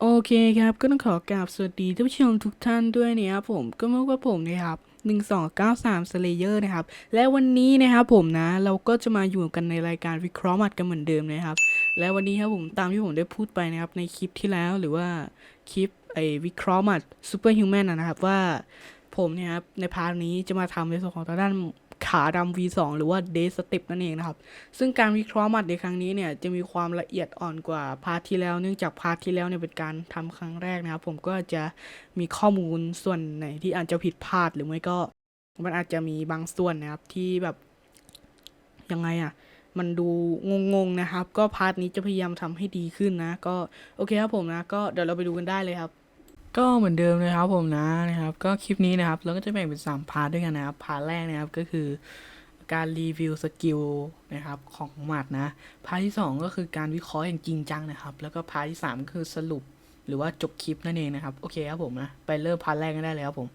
โอเคครับ ก็ต้องขอกราบสวัสดีท่านผู้ชมทุกท่านด้วยนะครับผมก็เมาพบกับผมนะครับ1293 Slayer นะครับ และวันนี้นะครับผมนะเราก็จะมาอยู่กันในรายการวิเคราะห์หมัดกันเหมือนเดิมนะครับ และวันนี้ครับผมตามที่ผมได้พูดไปนะครับในคลิปที่แล้วหรือว่าคลิปไอ้วิเคราะห์หมัด Super Human นะครับว่าผมเนี่ยครับในพาร์ทนี้จะมาทำในส่วนของทางด้าน ขาดำ V2 หรือว่า Day Step นั่นเองนะครับ ซึ่งการวิเคราะห์หมัดในครั้งนี้เนี่ยจะมีความละเอียดอ่อนกว่าพาร์ทที่แล้วเนื่องจากพาร์ทที่แล้วเนี่ยเป็นการทำครั้งแรกนะครับ ผมก็จะมีข้อมูลส่วนไหนที่อาจจะผิดพลาดหรือไม่ก็มันอาจจะมีบางส่วนนะครับที่แบบยังไงอะ่ะมันดูงงๆนะครับ ก็พาร์ทนี้จะพยายามทำให้ดีขึ้นนะ ก็โอเคครับผมนะ ก็เดี๋ยวเราไปดูกันได้เลยครับ ก็เหมือนเดิมเลยครับผมนะนะครับ ก็คลิปนี้นะครับเราก็จะแบ่งเป็น 3 พาร์ทด้วยกันนะครับพาร์ทแรกนะครับก็คือการรีวิวสกิลนะครับของหมัดนะพาร์ทที่ 2 ก็คือการวิเคราะห์อย่างจริงจังนะครับ แล้วก็พาร์ทที่3ก็คือสรุปหรือว่าจบคลิปนั่นเองนะครับโอเคครับผมนะไปเริ่มพาร์ทแรกกันได้เลยครับผม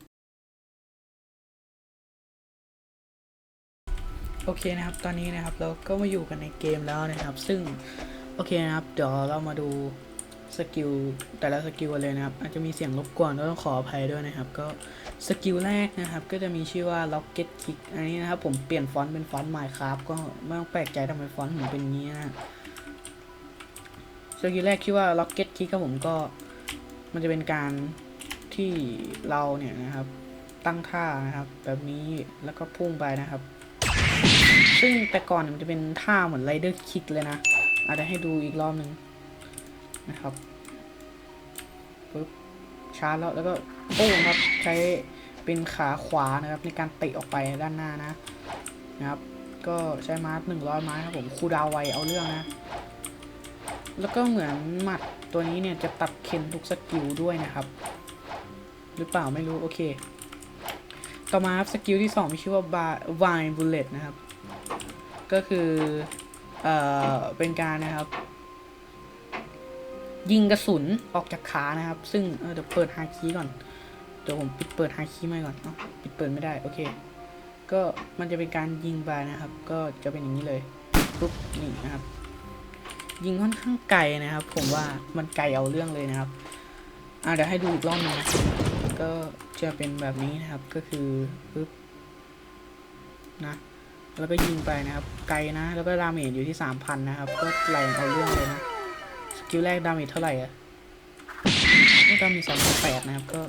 โอเคนะครับ ตอนนี้นะครับเราก็มาอยู่กันในเกมแล้วนะครับ ซึ่งโอเคนะครับ เดี๋ยวเรามาดู สกิลแต่ละสกิลเลยนะครับ อาจจะมีเสียงรบกวนก็ต้องขออภัยด้วยนะครับ ก็สกิลแรกนะครับ ก็จะมีชื่อว่า Rocket Kick อันนี้นะครับ ผมเปลี่ยนฟอนต์เป็นฟอนต์ Minecraft ก็ไม่ต้องแปลกใจทำไมฟอนต์ผมเป็นงี้นะสกิลแรกชื่อว่า Rocket Kick ครับผมก็มันจะเป็นการที่เราเนี่ยนะครับ ตั้งท่านะครับ แบบนี้แล้วก็พุ่งไปนะครับ ซึ่งแต่ก่อนมันจะเป็นท่าเหมือนไรเดอร์คิกเลยนะอาจจะให้ดูอีกรอบหนึ่ง นะครับปึ๊บชาร์จแล้วแล้วก็โป้ครับใช้เป็นขาขวานะครับ ในการเตะออกไปด้านหน้านะนะครับ ก็ใช้มาร์คหนึ่งร้อยไม้ครับผมคูดาวไวเอาเรื่องนะ แล้วก็เหมือนหมัดตัวนี้เนี่ยจะตัดเข็นทุกสกิลด้วยนะครับ หรือเปล่าไม่รู้โอเค ต่อมาครับสกิลที่2มีชื่อว่า Vine Bullet นะครับ ก็คือเอ่อเป็นการนะครับ ยิงกระสุนออกจากขานะครับ ซึ่งเเดี๋ยวเปิดฮาคีก่อนเดี๋ยวผมปิดเปิดฮาคีใหม่ก่อนเอ้าปิดเปิดไม่ได้โอเค ก็มันจะเป็นการยิงไปนะครับ ก็จะเป็นอย่างนี้เลยปุ๊บนี่นะครับ ยิงค่อนข้างไกลนะครับ ผมว่ามันไกลเอาเรื่องเลยนะครับอ่าเดี๋ยวให้ดูอีกรอบหนึงนก็จะเป็นแบบนี้นะครับก็คือปึ๊บนะแล้วก็ยิงไปนะครับ ไกลนะ แล้วก็ดาเมจอยู่ที่สามพันนะครับ ก็แรงเอาเรื่องเลยนะ กิลแรกดาเมจเท่าไหร่อะก็ดาเมจสองแปดนะครับก็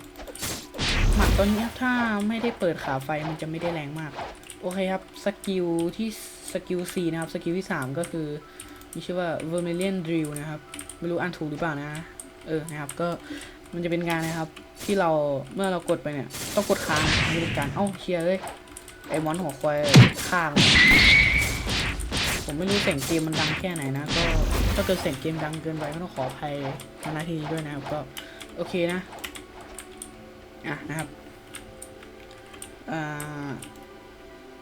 หมัดตัวนี้ถ้าไม่ได้เปิดขาไฟมันจะไม่ได้แรงมาก โอเคครับสกิลที่สกิล C นะครับสกิลที่3ก็คือมีชื่อว่า Vermilion Drill นะครับ ไม่รู้อ่านถูกหรือเปล่านะ เออนะครับก็มันจะเป็นการนะครับ ที่เราเมื่อเรากดไปเนี่ย ต้องกดค้างนี่เป็นการเอ้าเคลียร์เลยไอ้มอนหัวควายข้างผมไม่รู้เสียงเกมมันดังแค่ไหนนะ ก็ ถ้าเกิดเสียงเกมดังเกินไปก็ต้องขออภัยมาณทีนี้ด้วยนะครับก็โอเคนะอะนะครับ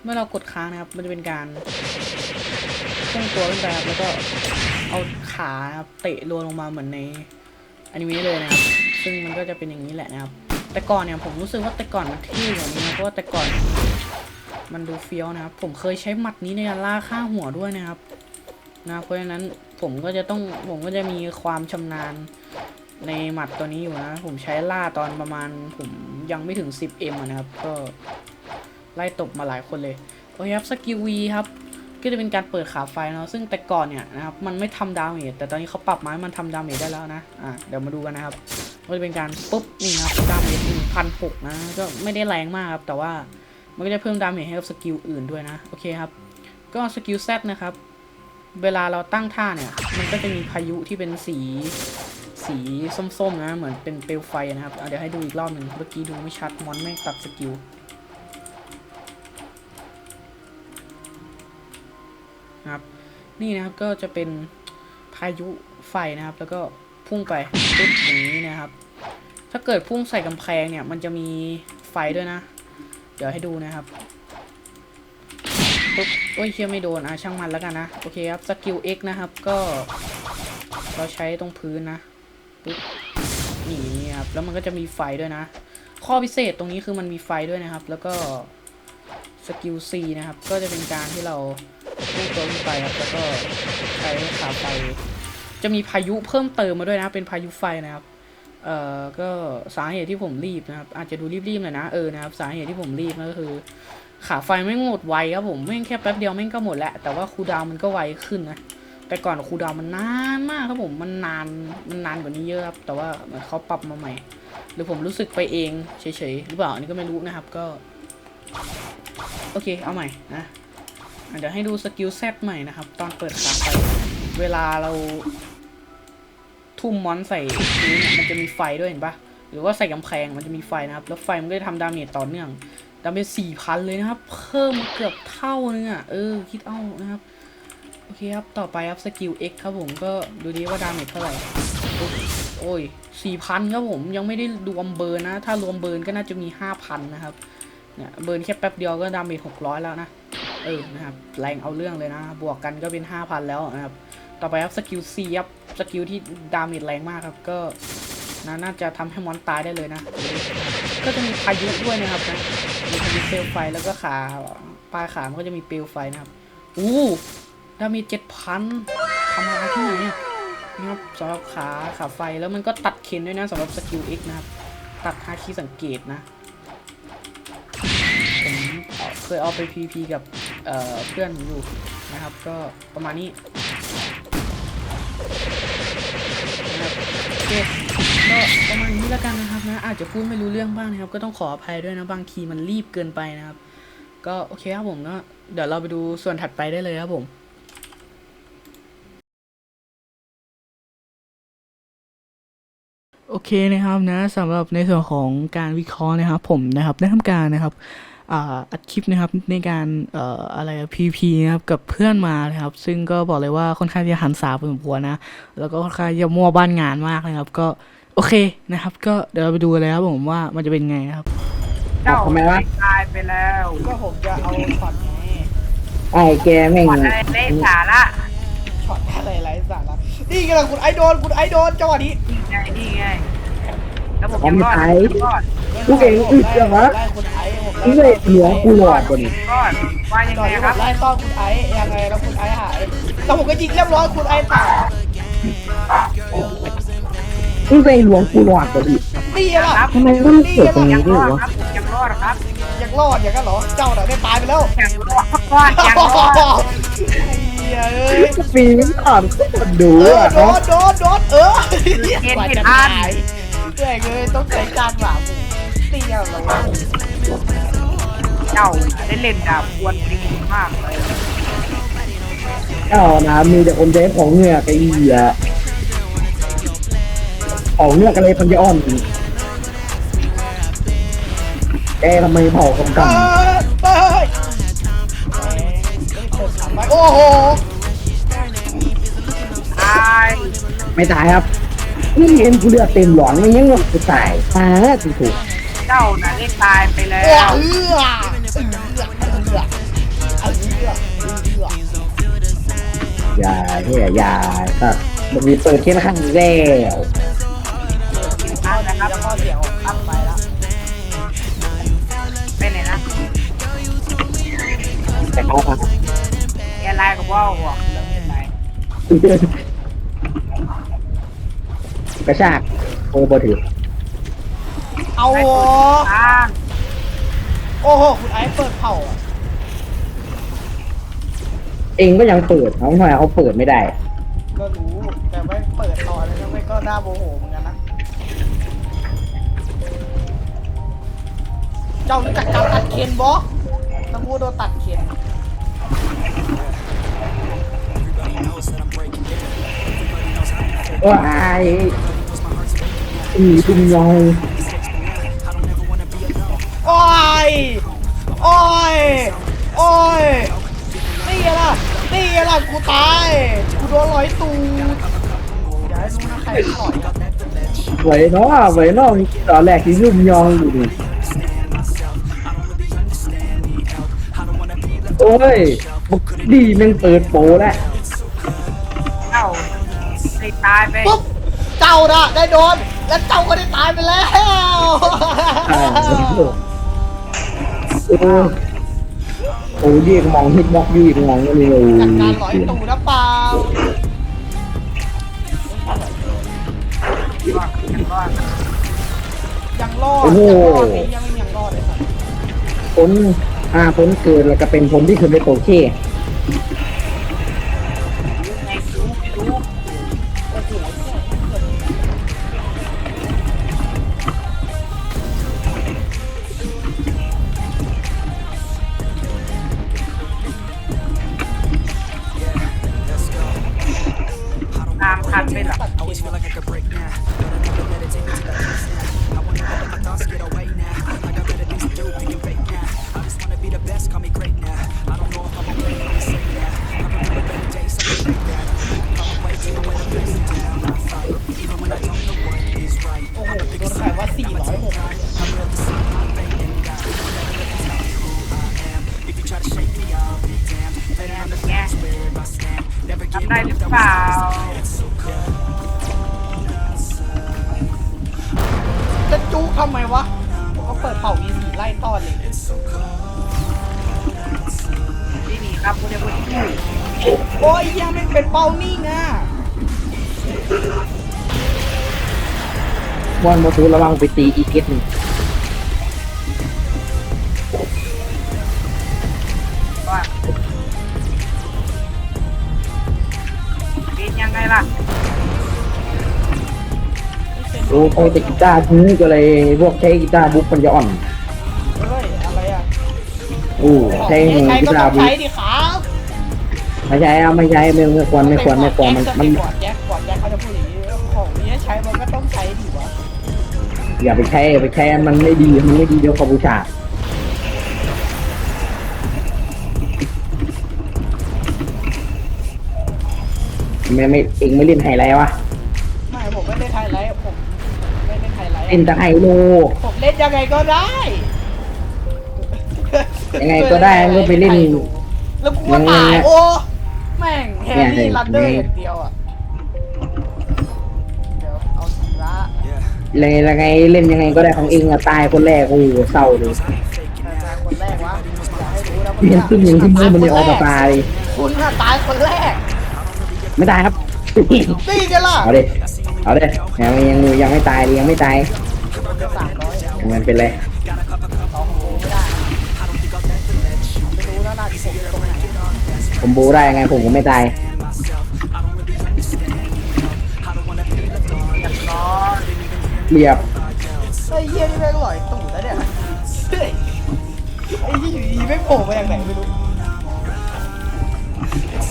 เมื่อเรากดค้างนะครับ มันจะเป็นการพุ่องตัวขึ้นไปครับแล้วก็เอาขาเตะรัวลงมาเหมือนในอนิเมะเลยนะครับ ซึ่งมันก็จะเป็นอย่างนี้แหละนะครับ แต่ก่อนเนี่ยผมรู้สึกว่าแต่ก่อนมันเท่กว่านี้นะเพราะว่าแต่ก่อนมันดูเฟี้ยวนะครับ ผมเคยใช้หมัดนี้ในการล่าฆ่าหัวด้วยนะครับนะเพราะฉะนั้น ผมก็จะต้องผมก็จะมีความชำนาญในหมัดตัวนี้อยู่นะ ผมใช้ล่าตอนประมาณ ผมยังไม่ถึง 10M นะครับ ก็ไล่ตบมาหลายคนเลย โอเคครับสกิลวีครับ ก็จะเป็นการเปิดขาไฟเนาะซึ่งแต่ก่อนเนี่ยนะครับ มันไม่ทำดาเมจแต่ตอนนี้เขาปรับมาให้มันทำดาเมจได้แล้วนะอะเดี๋ยวมาดูกันนะครับก็จะเป็นการปุ๊บนี่ครับดาเมจหนึ่งพันหกนะก็ไม่ได้แรงมากครับแต่ว่ามันก็จะเพิ่มดาเมจให้กับสกิลอื่นด้วยนะโอเคครับก็สกิล Z นะครับ เวลาเราตั้งท่าเนี่ย มันก็จะมีพายุที่เป็นสีสีส้มๆนะ เหมือนเป็นเปลวไฟนะครับอะเดี๋ยวให้ดูอีกรอบหนึ่งเมื่อกี้ดูไม่ชัด มอนแม่ตัดสกิลนะครับ นี่นะครับก็จะเป็นพายุไฟนะครับ แล้วก็พุ่งไปปุ๊บอย่างนี้นะครับ ถ้าเกิดพุ่งใส่กำแพงเนี่ย มันจะมีไฟด้วยนะ เดี๋ยวให้ดูนะครับ ปุ๊บโอ้ยเชี่ยไม่โดนอะช่างมันแล้วกันนะ โอเคครับสกิล X นะครับก็เราใช้ตรงพื้นนะปุ๊บนี่ครับแล้วมันก็จะมีไฟด้วยนะ ข้อพิเศษตรงนี้คือมันมีไฟด้วยนะครับ แล้วก็สกิล C นะครับ ก็จะเป็นการที่เราพุ่งตัวขึ้นไปครับแล้วก็ใช้ขาไฟจะมีพายุเพิ่มเติมมาด้วยนะ เป็นพายุไฟนะครับเอ่อก็สาเหตุที่ผมรีบนะครับ อาจจะดูรีบๆหน่อยนะเออนะครับ สาเหตุที่ผมรีบก็คือ ขาไฟไม่งหมดไวครับผมแม่งแค่แป๊บเดียวแม่งก็หมดแล้วแต่ว่าคูดาวมันก็ไวขึ้นนะแต่ก่อนคูดาวมันนานมากครับผมมันนานมันนานกว่านี้เยอะครับแต่ว่าเหมือนเขาปรับมาใหม่ หรือผมรู้สึกไปเองเฉยๆหรือเปล่าอันนี้ก็ไม่รู้นะครับก็ โอเคเอาใหม่นะเดี๋ยวให้ดูสกิลแซดใหม่นะครับ ตอนเปิดขาไฟเวลาเราทุ่มมอนใส่พื้นเนี่ยมันจะมีไฟด้วยเห็นปะหรือว่าใส่กำแพงมันจะมีไฟนะครับ แล้วไฟมันก็จะทำดาเมจต่อเนื่อง ดาเมจสี่พันเลยนะครับ เพิ่มมาเกือบเท่านึงอะ เออ คิดเอานะครับ โอเคครับ ต่อไปครับสกิล X ครับผมก็ดูดีว่าดาเมจเท่าไหร่ โอ้ยสี่พันครับผมยังไม่ได้รวมเบิร์นนะ ถ้ารวมเบิร์นก็น่าจะมีห้าพันนะครับ เนี่ยเบิร์นแค่แป๊บเดียวก็ดาเมจหกร้อยแล้วนะ เออ นะครับ แรงเอาเรื่องเลยนะ บวกกันก็เป็นห้าพันแล้วนะครับ ต่อไปครับสกิล C ครับสกิลที่ดาเมจแรงมากครับก็นาน่าจะทำให้มอนตายได้เลยนะ ก็จะมีพายุด้วยนะครับนะ มีพายุเปลวไฟแล้วก็ขาปลายขามันก็จะมีเปลวไฟนะครับอู้ดามจเจ็ดพันทำอะไรที่ไหนนี่ยนะครับสำหรับขาขาไฟแล้วมันก็ตัดเคนด้วยนะสำหรับสกิล X นะครับ ตัดฮาคีสังเกตนะผมเคยเอาไป PVP กับเเพื่อนอยู่นะครับ ก็ประมาณนี้นะครับ ก็ประมาณนี้แล้วกันนะครับนะอาจจะพูดไม่รู้เรื่องบ้างนะครับ ก็ต้องขออภัยด้วยนะบางทีมันรีบเกินไปนะครับ ก็โอเคครับผมก็เดี๋ยวเราไปดูส่วนถัดไปได้เลยครับผมโอเคนะครับนะสำหรับในส่วนของการวิเคราะห์นะครับ ผมนะครับได้ทำการนะครับ อ่าอัดคลิปนะครับในการเอ่ออะไรพีพีนะครับกับเพื่อนมานะครับ ซึ่งก็บอกเลยว่าค่อนข้างจะหันสาพอสมควรนะ แล้วก็ค่อนข้างจะมั่วบ้านงานมากนะครับ ก็โอเคนะครับ ก็เดี๋ยวเราไปดูเลยครับผมว่ามันจะเป็นไงครับเจ้าทำไมวะตายไปแล้ว ก็ผมจะเอาช็อตนี้ไอ้แกแม่งหมดอะไรเล่สาระช็อตอะไรไร้สาระนี่กำลังคุณไอโดนคุณไอโดนจังหวะนี้นี่ไงนี่ไง แล้วผมยังรอดยังรอดกูเก่งอึดจังวะไล่คุณไอผมนี่เลยหลวงกูหลอดกว่านี้รอดว่ายังตอไงนที่คผรับมไล่ต้อนคุณไอยังไงแล้วคุณไอหายแล้วผมก็ยิงเรียบร้อยคุณไอตายนี่เลยหลวงกูหลอดกว่านี้นี่ล่ะครับทำไมมันเกิดตรงยันี้งด้รวอยดวะครับยังรอดครับยังรอดอย่างนั้นเหรอเจ้าน่ะได้ตายไปแล้วยังรอดรอดยังรอดเฮียเอ้ยปีนก่อนก็ดูเอออะโดเนาะนโดนโดนเออเอ็นกว่าไม่จะทัตาน เลยต้องใช้การหวานเตี้ยวแล้วะเจ้าได้เล่นดาบควรดีมากเลยเอ้านะมีแต่คนใช้ของเงือกไอ้เหี้ยของเงือกอะไรพันยอ่อนแกทำไมเผากำกำโอ้โหตายไม่ตายครับ นี่เห็นกูเลือดเต็มหลอดไม่ยังว่ากูตายตายถูกถูกเจ้าน่ะได้ตายไปแล้เอื้อวเอื้อเอื้อเอื้อเอื้ออย่าเฮียอย่าครับมันมีเปิดแค่ข้างแล้วนั่นนะครับข้อเสียงตั้งไปแล้วไปไหนนะแต่เขาครับแอร์ไลน์กับว่าวบอกเรื่องอะไร กระชากโอ้บถือเอาไปโหทางโอ้โหคุณไอซ์เปิดเผาอะเองก็ยังเปิดเขาทำไมเขาเปิดไม่ได้ ก็รู้แต่ไม่เปิดต่อเลยนะไม่ก็น่าโมโหเหมือนกันนะ เจ้ารู้จักการตัดเคนบอสมูโดนตัดเคนว้าย อีตุ้มยองโอ้ย โอ้ย โอ้ยนี่ล่ะนี่ล่ะกูตาย กูโดนร้อยตูดอย่าให้รู้นะใครลอยกับไหวเนาะไหวเนาะตอนแรกที่ยุ่มยองอยู่ดิโอ้ยบุกดีแม่งเปิดโปแล้วเจ้าได้ตายไปปุ๊บ เจ้าน่ะได้โดน แล้วเจ้าก็ได้ตายไปแล้วใช่โอ้โอ้ยกมองฮิตบ็อกอยู่อีกมองก็เลยจากการหลอยตูนะเปล่ายังรอดยังรอดโอ้โหยังรอดนี่ยังไม่ยังรอดเลยครับผลอ่าผลเกิดแล้วก็เป็นผลที่คือเป็นโอเค จะจู้ทำไมวะผมก็เปิดเป่า E4 ไล่ต้อนเลยนี่นี่ครับคุณจะพูดที่โอ้ยยังไม่เป็นเป้านิ่งอะบอลโมทูระวังไปตีอีกเกตหนึ่ง โอ้พอแต่กีตาร์ทิ้งก็เลยพวกใช้กีตาร์บุ๊กมันจะอ่อนเฮ้ยอะไรอะอู้ใช้ใช้กีก็ตาต้อร์งบุ๊ใช้กดิครับไม่ใช่เอาไม่ใช่ไม่ไม่ควรไม่ควรไม่ควรมันมันบอดแจ็คบอดแจ็คเขาจะพูดอย่างนี้ของนี้ใช้มันก็ต้องใช้ดิวะอย่าไปใช้อย่าไปใช้มันไม่ดีมันไม่ดีเดี๋ยวเขาบูชาไม่ไม่เองไม่เล่นไฮไลท์วะ ไม่ผมไม่เล่นไฮไลท์ผมไม่ เล่นไฮไลท์เล่นแต่ไฮโลผมเล่นยังไงก็ได้ยังไงก็ได้ก็ไปเล่น แล้วกูก็ตายโอ้แม่งแฮร์รี่ลันเดอร์อย่างเดียวอะเดี๋ยวเอาสีละ Yeah. เลยยังไงเล่นยังไงก็ได้ของเองอะตายคนแรกโอ้โหเศร้าเลยแต่ตายคนแรกวะอย่าให้รู้นะเรียนขึ้นอย่างที่มือมันเลยออกมาตาย คุณน่ะตายคนแรก ไม่ตายครับนี่กันล่ะเอาดิ เอาดิยังยังยังไม่ตายดิยังไม่ตายสามร้อยมันเป็นไรต่อโหไม่ได้ไม่รู้แล้วน่าจะผมตรงไหนผมบูได้ยังไงผมก็ไม่ตายเรียบไอ้เหี้ยนี่แม่งหลอยตูดแล้วเนี่ยเฮ้ยไอ้เหี้ยอยู่ดีไม่งโผล่มาอย่างไหนไม่รู้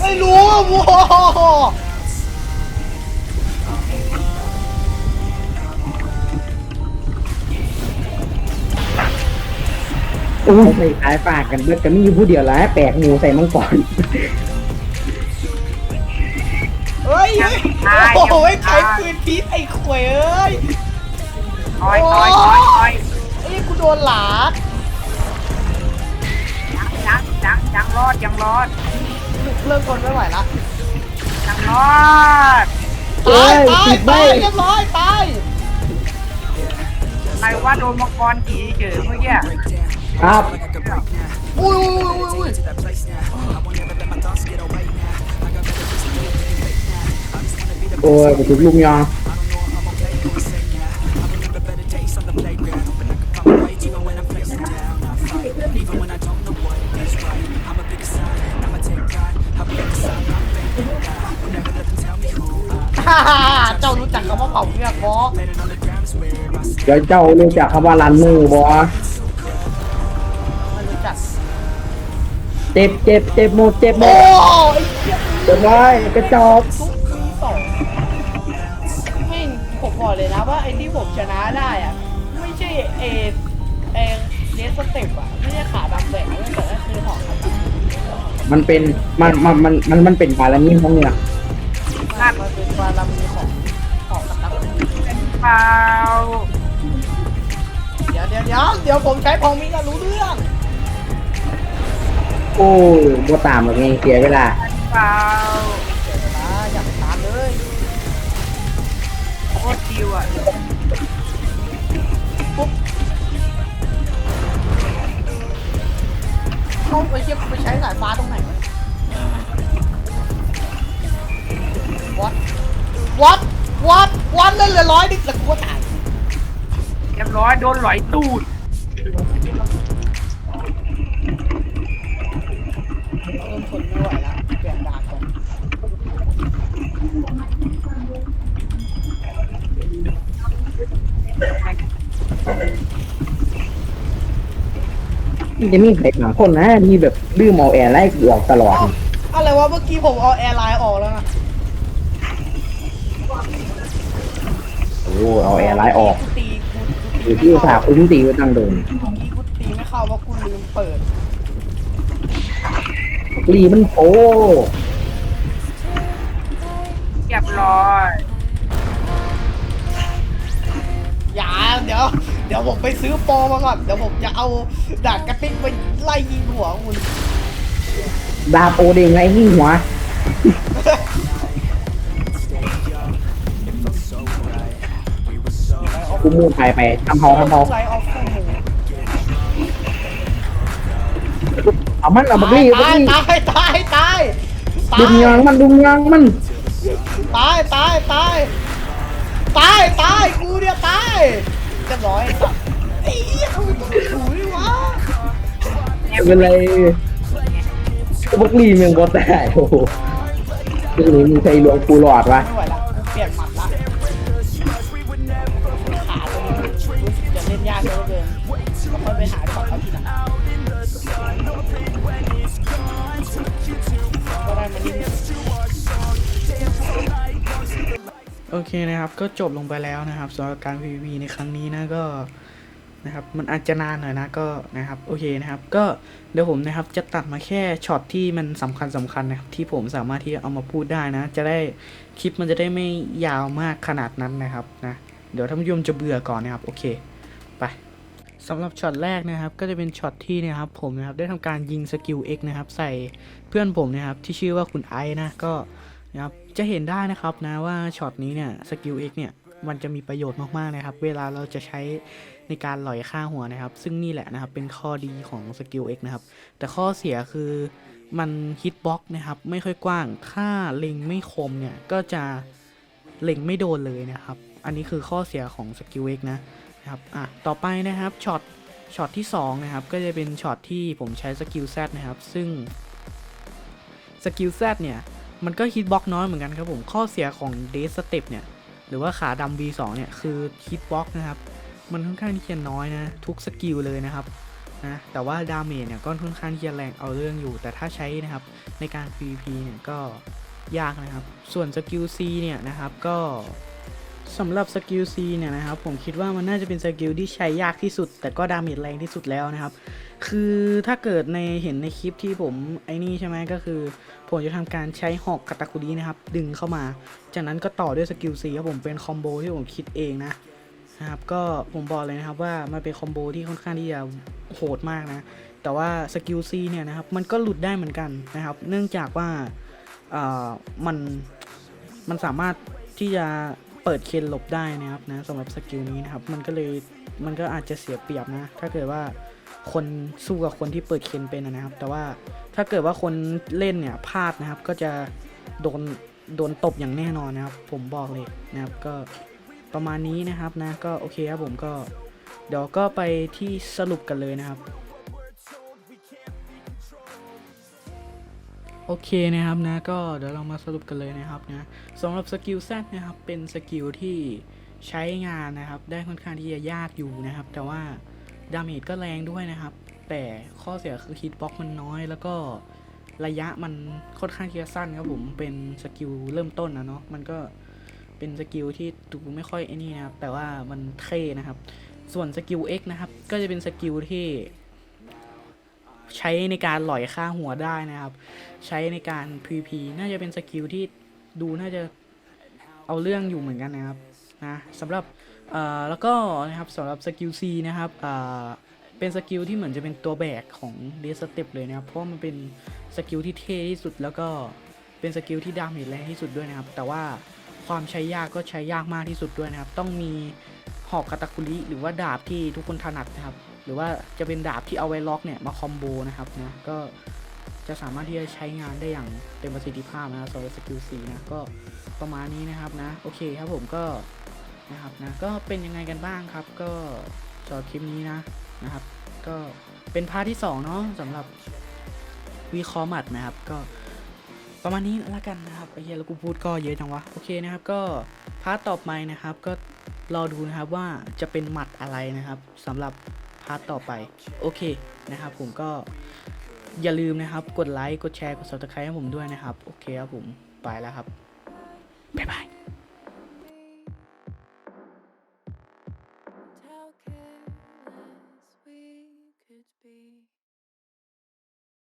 ไม่รู้อะโว้โอ้ยใส่ขายฝากกันเบิดกันมีอยู่ผู้เดียวละแปลกงูใส่มังกรเฮ้ยเฮ้ยโอ้โหไอ้ใช้ปืนพีชไอ้ขวยเอ้ยคอยคอยคอยคอยไอ้กูโดนหลาดยังยังยังรอดยังรอดเลิกคนไม่ไหวละยังรอดเฮ้ตายยตายติดใบตายเรียบร้อยตายอะไรว่าโดนมังกรผีเจอเมื่อกี้ ครับอุ้ยอุ้ยอุ้ยอุ้ย that place now. I won't ever let my thoughts get away now. I got better things to do, being fake now. I just wanna be the โอ้ยถูกลุมยอง I don't know if I'm okay, I'm insane now. I remember better days on the playground. But I can find ways even when I'm facing down. I fight, even when I don't know what is right. I'm a big sign, I'ma take pride. I'll be at the side, I'm faking it now. Will never let them tell me who I ฮ่าฮ่าฮ่าเจ้ารู้จักคำว่าเผาเชือกบอ am. Landing on the ground is where I stand. เดี๋ยวเจ้ารู้จักคำว่าลันมือบอ เจ็บเจ็บเจ็บหมดเจ็บหมโอ้ดไอ้เหี้ยเจ็บร้อยกระจอกทุกทีสองแม่งผมบอกเลยนะว่าไอ้ที่ผมชนะได้อะไม่ใช่เอเอเนสเต็ปอะไม่ใช่ขาดำแบกไม่แต่นั่นคือหอกครับมันเป็นมันมันมันมันมันเป็นบารมีของเนี่ยนั่นมันเป็นบารมีของของสำนักเปล่าเดี๋ยวเดี๋ยวเดี๋ยวเดี๋ยวผมใช้พองมิก็รู้เรื่อง โอ้ยบัวตามหรอกไงเสียเวลา เปล่าเดี๋ยวอย่าไปตามเลยโคตรจิวอะปุ๊บเขาไปเทียบไปใช้สายฟ้าตรงไหนวะวัดวัดวัดวัดเล่นเหลือร้อยนิดแล้วกูก็ตายอยโดนหลอยตูด เริ่มทนไม่ไหวแล้วเปลี่ยนดาบก่อน มันจะมีใครบางคนนะที่แบบลืมเอาแอร์ไล่กูออกตลอด เอ้าอะไรวะเมื่อกี้ผมเอาแอร์ไลน์ออกแล้วนะโอ้เอาแอร์ไล่ออกกูตีกูหรือที่อุตส่าห์คุ้มตีไว้ตั้งโดนเมื่อกี้กูตีไม่เข้าเพราะกูลืมเปิดลีมันโอ้เรียบร้อย อย่าเดี๋ยว เดี๋ยวผมไปซื้อโปรมาก่อน เดี๋ยวผมจะเอาดาบกระติกไปไล่ยิงหัวคุณดาบโอเด้งไงหิ้งหัว กูมูดไปไปทำเฮาทำเฮาไลออฟฟูมูเอามันเอาบักลี่บักตายลี่ตายตายตายตาดุมยยางมันดุมยางมันตายตายตายตายตายกูเนี่ยตาย เรียบร้อยสัตว์ไอ้เหี้ยมึงต้องถูดิวะไม่เป็นไรกูบักลี่มึงก็ได้โอ้โหทีนี้มึงใช้หลวงปูหลอดวะไม่ไหวละ โอเคนะครับ ก็จบลงไปแล้วนะครับสำหรับการ PVP ในครั้งนี้นะก็นะครับมันอาจจะนานหน่อยนะก็นะครับโอเคนะครับ ก็เดี๋ยวผมนะครับจะตัดมาแค่ช็อตที่มันสำคัญสำคัญนะครับที่ผมสามารถที่จะเอามาพูดได้นะ จะได้คลิปมันจะได้ไม่ยาวมากขนาดนั้นนะครับนะเดี๋ยวท่านผู้ชมจะเบื่อก่อนนะครับโอเคไปสำหรับช็อตแรกนะครับ ก็จะเป็นช็อตที่นะครับผมนะครับได้ทำการยิงสกิล X นะครับใส่เพื่อนผมนะครับที่ชื่อว่าคุณไอซ์นะก็ นะครับจะเห็นได้นะครับนะว่าช็อตนี้เนี่ยสกิล X เนี่ยมันจะมีประโยชน์มากๆนะครับ เวลาเราจะใช้ในการหล่อยค่าหัวนะครับ ซึ่งนี่แหละนะครับเป็นข้อดีของสกิล X นะครับ แต่ข้อเสียคือมันฮิตบ็อกนะครับไม่ค่อยกว้าง ถ้าเล็งไม่คมเนี่ยก็จะเล็งไม่โดนเลยนะครับ อันนี้คือข้อเสียของสกิล X นะนะครับอะต่อไปนะครับช็อตช็อตที่สองนะครับก็จะเป็นช็อตที่ผมใช้สกิล Z นะครับ ซึ่งสกิล Z เนี่ย มันก็ฮิตบ็อกน้อยเหมือนกันครับผมข้อเสียของเดสเต็ปเนี่ยหรือว่าขาดำ V2 เนี่ยคือฮิตบ็อกนะครับมันค่อนข้างที่จะน้อยนะทุกสกิลเลยนะครับนะแต่ว่าดาเมจเนี่ยก็ค่อนข้างที่จะแรงเอาเรื่องอยู่ แต่ถ้าใช้นะครับในการ PVP เนี่ยก็ยากนะครับ ส่วนสกิล C เนี่ยนะครับก็ สำหรับสกิล C เนี่ยนะครับผมคิดว่ามันน่าจะเป็นสกิลที่ใช้ยากที่สุด แต่ก็ดาเมจแรงที่สุดแล้วนะครับ คือถ้าเกิดในเห็นในคลิปที่ผมไอ้นี่ใช่ไหมก็คือผมจะทำการใช้หอกคาตาคุรินะครับ ดึงเข้ามา จากนั้นก็ต่อด้วยสกิล C ครับผมเป็นคอมโบที่ผมคิดเองนะนะครับก็ผมบอกเลยนะครับว่ามันเป็นคอมโบที่ค่อนข้างที่จะโหดมากนะ แต่ว่าสกิล C เนี่ยนะครับมันก็หลุดได้เหมือนกันนะครับ เนื่องจากว่าอ่อมันมันสามารถที่จะ เปิดเคนหลบได้นะครับนะสำหรับสกิลนี้นะครับ มันก็เลยมันก็อาจจะเสียเปรียบนะ ถ้าเกิดว่าคนสู้กับคนที่เปิดเคนเป็นนะครับ แต่ว่าถ้าเกิดว่าคนเล่นเนี่ยพลาดนะครับ ก็จะโดนโดนตบอย่างแน่นอนนะครับ ผมบอกเลยนะครับก็ประมาณนี้นะครับนะก็โอเคครับผมก็เดี๋ยวก็ไปที่สรุปกันเลยนะครับ โอเคนะครับนะก็เดี๋ยวเรามาสรุปกันเลยนะครับนะสำหรับสกิลแซนะครับเป็นสกิลที่ใช้งานนะครับ ได้ค่อนข้างที่จะยากอยู่นะครับ แต่ว่าดาเมจก็แรงด้วยนะครับ แต่ข้อเสียคือฮิตบ็อกมันน้อยแล้วก็ระยะมันค่อนข้างที่จะสั้นครับผมเป็นสกิลเริ่มต้นนะเนาะมันก็เป็นสกิลที่ดูไม่ค่อยไอ้นี่นะครับแต่ว่ามันเท่นะครับ ส่วนสกิล X นะครับ ก็จะเป็นสกิลที่ ใช้ในการหล่อยค่าหัวได้นะครับ ใช้ในการ PVP น่าจะเป็นสกิลที่ดูน่าจะเอาเรื่องอยู่เหมือนกันนะครับนะสำหรับแล้วก็นะครับสำหรับสกิล C นะครับเป็นสกิลที่เหมือนจะเป็นตัวแบกของเดสเต็ปเลยนะครับ เพราะมันเป็นสกิลที่เท่ที่สุดแล้วก็เป็นสกิลที่ดาเมจแรงที่สุดด้วยนะครับ แต่ว่าความใช้ยากก็ใช้ยากมากที่สุดด้วยนะครับ ต้องมีหอกคาตาคุริหรือว่าดาบที่ทุกคนถนัดนะครับ หรือว่าจะเป็นดาบที่เอาไว้ล็อกเนี่ยมาคอมโบนะครับนะก็จะสามารถที่จะใช้งานได้อย่างเต็มประสิทธิภาพนะครับสำหรับสกิล C นะก็ประมาณนี้นะครับนะโอเคครับผมก็นะครับนะก็เป็นยังไงกันบ้างครับ ก็สำหรับคลิปนี้นะนะครับ ก็เป็นพาร์ทที่สองเนาะสำหรับวีคอมัดนะครับ ก็ประมาณนี้ล้วกันนะครับไอ้เหี้ยแล้วกูพูดก็เยอะจังวะโอเคนะครับ ก็พาร์ทต่อไปนะครับ ก็รอดูนะครับว่าจะเป็นหมัดอะไรนะครับสำหรับาร์ทต่อไป โอเคนะครับผมก็อย่าลืมนะครับ กดไลค์ กดแชร์ กด subscribe ให้ผมด้วยนะครับ โอเคครับผม ไปแล้วครับ บ๊ายบาย